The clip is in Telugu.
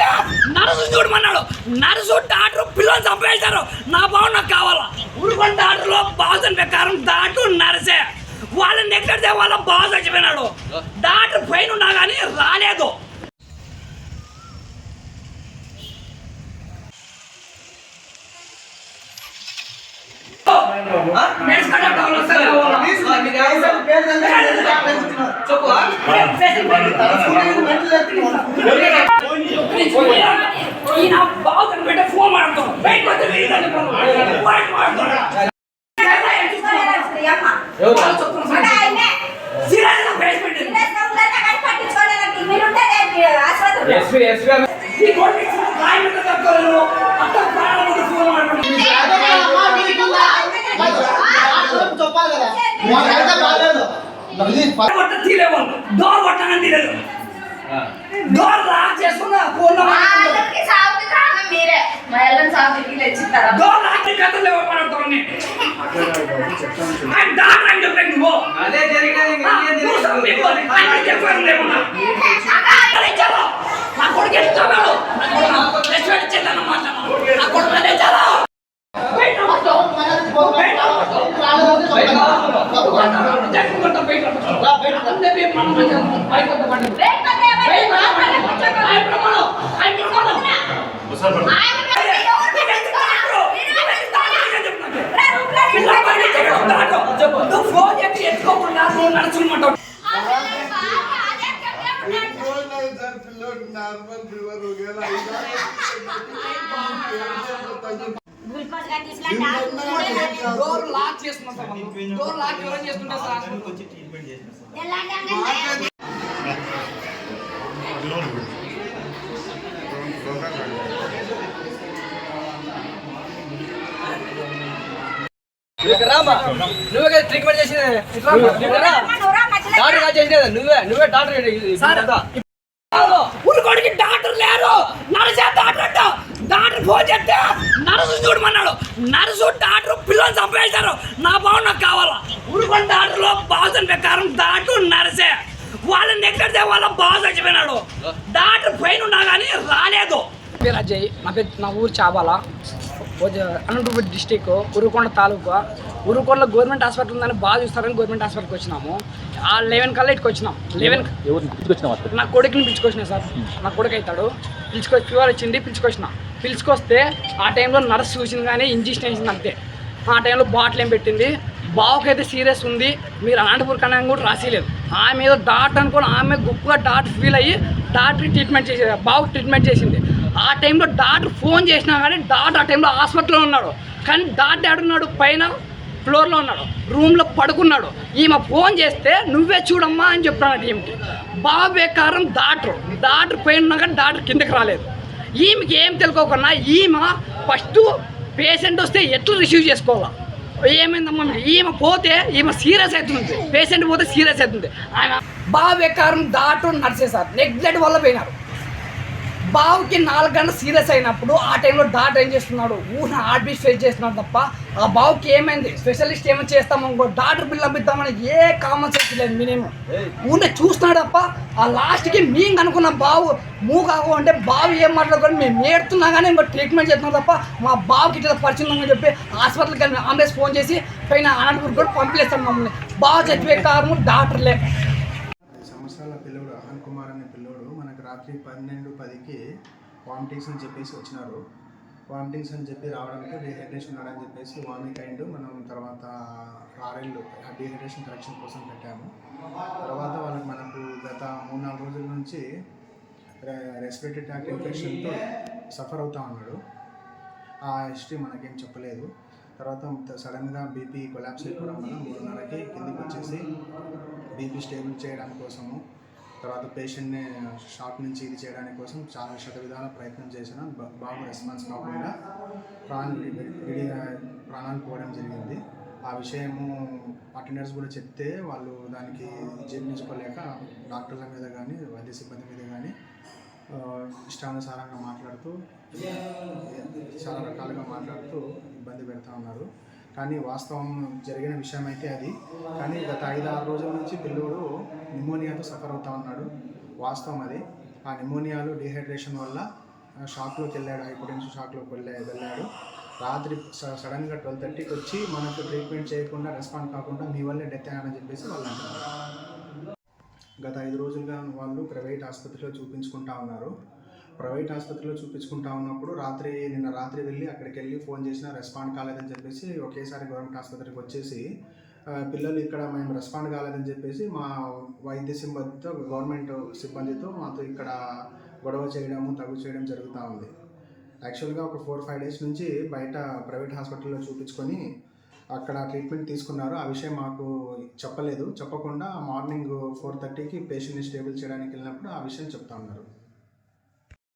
అంటే నరసు చూడమన్నాడు నరసు డాక్టర్ పిల్లలు చంపేశారు నా బావు నాకు కావాలా ఉరుకొని డాక్టర్లో బాధన ప్రకారం డాక్టర్ నరసే వాళ్ళని ఎక్కడితే వాళ్ళ బాధ చచ్చిపోయినాడు డాక్టర్ పైన ఉన్నా కానీ రాలేదు చెప్పు కావాలా సార్ కావాలా? ఈయన బాగా పెట్టే ఫోన్ మాడతాం బయట పోతే వీళ్ళు అనుకోను. బయట మాడతాం. సీరియస్ అట్లా ప్రాణం మీద ఫోన్ కొట్ట తీలేవాళ్ళు డోర్ కొట్టగానే తీలేదు డోర్ లాక్ చేసుకున్న ఫోన్ డోర్ లాక్ కథలు లేవు మాడతాం డాక్టర్ అని చెప్పాను నువ్వు అదే జరిగినది. ఆయన చెప్పాను చలో నా కొడుకు ఎత్తుకున్నాడు నా కొడుకు రెస్పెక్ట్ చేద్దాను మాట్లాడు నా కొడుకు అదే చలో బయట. బయట బయట బయట. బయట రా, బయట వస్తా. ఆయన ప్రమాణం. ఆయన ప్రమాణం. పిల్ల బయట చెడు. నువ్వు ఫోన్ చేసి ఎత్తుకోకుండా నువ్వు నడుచుకుంటావు డోర్ లాక్ చేసుకుంటాం డోర్ లాక్ ఎవరైనా చేసుకుంటే సార్ నువ్వు రామా నువ్వే కదా ట్రీట్మెంట్ రా. డాక్టర్ కాదు కదా నువ్వే. నువ్వే డాక్టర్ సార్ ఉరుకోడికి డాక్టర్ లేరు. నర్సే డాక్టర్ అంట. డాక్టర్ ఫోన్ చేస్తే నర్సు చూడమన్నాడు. నర్సు డాక్టర్ పిల్లలు చంపేశారు. నా బావు నాకు కావాలా? ఉరుకొండ డాక్టర్లో బాసు ప్రకారం డాక్టర్ నర్సే. వాళ్ళని ఎక్కడితే వాళ్ళ బాసు చచ్చిపోయినాడు. డాక్టర్ పైన ఉన్నా కానీ రాలేదు. పేరు అజయ్ నా పేరు నా ఊరు చాబాల అనంతపురం డిస్టిక్ ఉరుకొండ తాలూకా. ఉరుకొండలో గవర్నమెంట్ హాస్పిటల్ ఉందని బాగా చూస్తారని గవర్నమెంట్ హాస్పిటల్కి వచ్చినాము. ఆ లెవెన్ కల్లా ఇటుకు వచ్చినాం లెవెన్ నా కొడుకుని పిలుచుకొచ్చిన సార్. నా కొడుకు అవుతాడు. పిలుచుకొచ్చి ఫీవర్ వచ్చింది పిలుచుకొచ్చిన. పిలుచుకొస్తే ఆ టైంలో నర్స్ చూసింది కానీ ఇంజక్షన్ వేసింది అంతే. ఆ టైంలో బాటిల్ ఏం పెట్టింది? బావుకైతే సీరియస్ ఉంది. మీరు అనంతపూర్ కన్నా కూడా రాసేయలేదు. ఆమె ఏదో డాక్టర్ అనుకోని ఆమె గొప్పగా డాక్టర్ ఫీల్ అయ్యి డాక్టర్ ట్రీట్మెంట్ చేసేది. బావు ట్రీట్మెంట్ చేసింది. ఆ టైంలో డాక్టర్ ఫోన్ చేసినా కానీ డాక్టర్ ఆ టైంలో హాస్పిటల్లో ఉన్నాడు. కానీ డాక్టర్ ఎక్కడున్నాడు పైన ఫ్లోర్లో ఉన్నాడు. రూమ్లో పడుకున్నాడు. ఈమె ఫోన్ చేస్తే నువ్వే చూడమ్మా అని చెప్తున్నాను ఈమెకి. బాబే కారం డాక్టర్. డాక్టర్ పైన ఉన్నా కానీ డాక్టర్ కిందకి రాలేదు. ఈమెకి ఏం తెలుకోకుండా ఈమె ఫస్ట్ పేషెంట్ వస్తే ఎట్లా రిసీవ్ చేసుకోవాలా? ఏమైందమ్మా? మీకు? ఈమె పోతే ఈమె సీరియస్ అవుతుంది. పేషెంట్ పోతే సీరియస్ అవుతుంది. ఆయన బాగా కారం డాక్టర్ నర్సే నెగ్లెక్ట్ వల్ల పోయినారు. బావుకి నాలుగు గంటలు సీరియస్ అయినప్పుడు ఆ టైంలో డాక్టర్ ఏం చేస్తున్నాడు? ఊరిన హార్ట్ బీట్ ఫేస్ చేస్తున్నాడు తప్ప ఆ బావుకి ఏమైంది? స్పెషలిస్ట్ ఏమైనా చేస్తామనుకో డాక్టర్ బిల్ పంపిద్దామని ఏ కామన్ సెన్స్ లేదు మినిమం. ఊరినే చూస్తున్నాడు తప్ప ఆ లాస్ట్కి మేము అనుకున్న బావు మూ కాకు అంటే బావు ఏం మాట్లాడుకొని మేము ఏడుతున్నా కానీ ఇంకో ట్రీట్మెంట్ చేస్తున్నాం తప్ప మా బావుకి ఇట్లా పరిచయం ఉందని చెప్పి హాస్పిటల్కి వెళ్ళి అంబులెన్స్ ఫోన్ చేసి పైన అనంతపురం కూడా పంపిలేస్తాం మమ్మల్ని. బావు చచ్చిపోయే కారణం డాక్టర్లే సంవత్సరాల పిల్లోడు అహన్ కుమార్ అనే పిల్లోడు మనకు రాత్రి పన్నెండు పదికి వామిటింగ్స్ అని చెప్పేసి వచ్చినారు. వామిటింగ్స్ అని చెప్పి రావడానికి డిహైడ్రేషన్ ఉన్నాడని చెప్పేసి వామిట్ అయిండు మనం తర్వాత ఆరేళ్ళు డిహైడ్రేషన్ కరెక్షన్ కోసం పెట్టాము. తర్వాత వాళ్ళకి మనకు గత మూడు నాలుగు రోజుల నుంచి రెస్పిరేటరీ ట్రాక్ట్ ఇన్ఫెక్షన్తో సఫర్ అవుతా ఉన్నాడు. ఆ హిస్టరీ మనకేం చెప్పలేదు. తర్వాత సడన్గా బీపీ కొలాప్స్ అయిపోవడం వల్ల మూడున్నరకి కిందికి వచ్చేసి బీపీ స్టేబుల్ చేయడం కోసము తర్వాత పేషెంట్ని షాక్ నుంచి ఇది చేయడానికి కోసం చాలా శత విధాల ప్రయత్నం చేసిన బాబు రెస్పాన్స్ కాకుండా ప్రాణాలు ప్రాణాలు పోవడం జరిగింది. ఆ విషయము అటెండర్స్ కూడా చెప్తే వాళ్ళు దానికి జీర్ణించుకోలేక డాక్టర్ల మీద కానీ వైద్య సిబ్బంది మీద కానీ ఇష్టానుసారంగా మాట్లాడుతూ చాలా రకాలుగా మాట్లాడుతూ ఇబ్బంది పెడతా ఉన్నారు. కానీ వాస్తవం జరిగిన విషయం అయితే అది. కానీ గత ఐదు ఆరు రోజుల నుంచి పిల్లోడు నిమోనియాతో సఫర్ అవుతా ఉన్నాడు. వాస్తవం అది. ఆ నిమోనియాలు డిహైడ్రేషన్ వల్ల షాక్లోకి వెళ్ళాడు హైపోటెన్షన్ షాక్లోకి వెళ్ళా వెళ్ళాడు. రాత్రి స- సడన్గా ట్వెల్వ్ థర్టీకి వచ్చి మనకు ట్రీట్మెంట్ చేయకుండా రెస్పాండ్ కాకుండా మీ వల్లే డెత్ అయ్యానని చెప్పేసి వాళ్ళు అంటున్నారు. గత ఐదు రోజులుగా వాళ్ళు ప్రైవేట్ ఆసుపత్రిలో చూపించుకుంటా ఉన్నారు. ప్రైవేట్ ఆసుపత్రిలో చూపించుకుంటా ఉన్నప్పుడు రాత్రి నిన్న రాత్రి వెళ్ళి అక్కడికి వెళ్ళి ఫోన్ చేసినా రెస్పాండ్ కాలేదని చెప్పేసి ఒకేసారి గవర్నమెంట్ ఆసుపత్రికి వచ్చేసి పిల్లలు ఇక్కడ మేము రెస్పాండ్ కాలేదని చెప్పేసి మా వైద్య సిబ్బందితో గవర్నమెంట్ సిబ్బందితో మాతో ఇక్కడ గొడవ చేయడము తగు చేయడం జరుగుతూ ఉంది. యాక్చువల్గా ఒక ఫోర్ ఫైవ్ డేస్ నుంచి బయట ప్రైవేట్ హాస్పిటల్లో చూపించుకొని అక్కడ ట్రీట్మెంట్ తీసుకున్నారు. ఆ విషయం మాకు చెప్పలేదు. చెప్పకుండా మార్నింగ్ ఫోర్ థర్టీకి పేషెంట్ని స్టేబుల్ చేయడానికి వెళ్ళినప్పుడు ఆ విషయం చెప్తా ఉన్నారు.